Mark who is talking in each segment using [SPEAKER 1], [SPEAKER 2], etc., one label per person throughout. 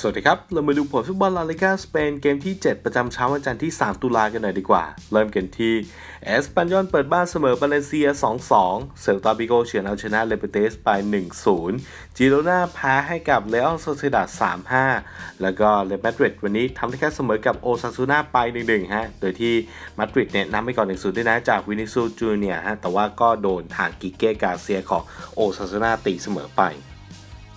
[SPEAKER 1] สวัสดีครับ เรามาดูผลฟุตบอลลาลิกาสเปนเกมที่ 7 ประจำเช้าวันจันทร์ที่ 3 ตุลากันหน่อยดีกว่า เริ่มกันที่เอสปันยอนเปิดบ้านเสมอบาเลนเซีย 2-2 เซลตาบิโกเฉือนเอาชนะเลเปเตสไป 1-0 จิโรนาแพ้ให้กับเลออนโซเซดา3-5 แล้วก็เลมาดริดวันนี้ทำได้แค่เสมอกับโอซาซูนาไป 1-1 ฮะ โดยที่มาดริดเนี่ยนำไปก่อน 1-0 ด้วยนะจากวินิซูจูเนียฮะ แต่ว่าก็โดนทางกิเก้กาเซียของโอซาซูนาตีเสมอไป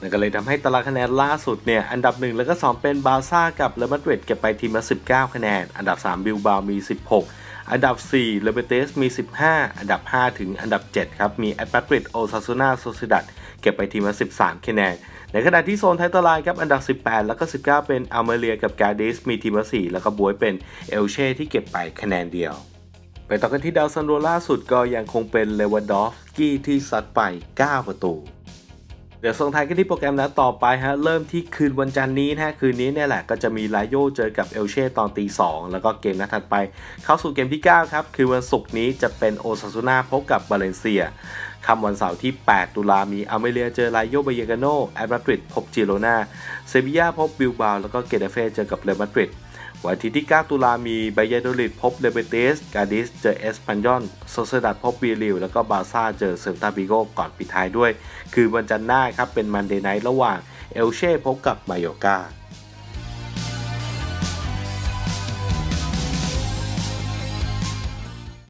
[SPEAKER 1] นั่นก็เลยทำให้ตารางคะแนนล่าสุดเนี่ยอันดับ 1 แล้วก็ 2 เป็นบาร์ซ่ากับเรอัลมาดริดเก็บไปทีมละ19 คะแนน อันดับ 3 บิลบามี 16 อันดับ 4 เลเบเตสมี 15 อันดับ 5 ถึงอันดับ 7 ครับ มีแอตมาดริดโอซาซูนาโซซิดัดเก็บไปทีมละ13 คะแนน ในขณะที่โซนไทยตารางครับอันดับ 18 แล้วก็ 19 เป็นอัลเมเรียกับกาดิสมีทีมละ4แล้วก็บวยเป็นเอลเช่ที่เก็บไปคะแนนเดียวไปต่อกันที่ดาวซันโรล่าสุดก็ยังคงเป็นเลวานดอฟกี้ที่ซัดไป 9 ประตู เดี๋ยวส่งท้ายกันที่โปรแกรมนัดต่อไปฮะเริ่มที่คืนวันจันทร์นี้นะฮะคืนนี้เนี่ยแหละก็จะมีไลโยเจอกับเอลเช่ตอนตีสองแล้วก็เกมนัดถัดไป เข้าสู่เกมที่ 9 ครับ คือวันศุกร์นี้จะเป็นโอซาซูนาพบกับบาเลนเซียค่ำวันเสาร์ที่ 8 ตุลามีอเมเรียเจอไลโยเบเยกาโนแอตมาดริดพบจิโรนาเซบียาพบบิลบาแล้วก็เกเดเฟ่เจอกับเรอัลมาดริด วันที่ที่ 9 ตุลามีไบเยโดริดพบเลเบเตส กาดิสเจอเอสปันยอนโซเซดัดพบวีริว แล้วก็บาซ่าเจอเซลตาบิโกก่อนปิดท้ายด้วย คือวันจันทร์หน้าครับเป็นมันเดย์ไนท์ระหว่างเอลเช่พบกับมาโยกา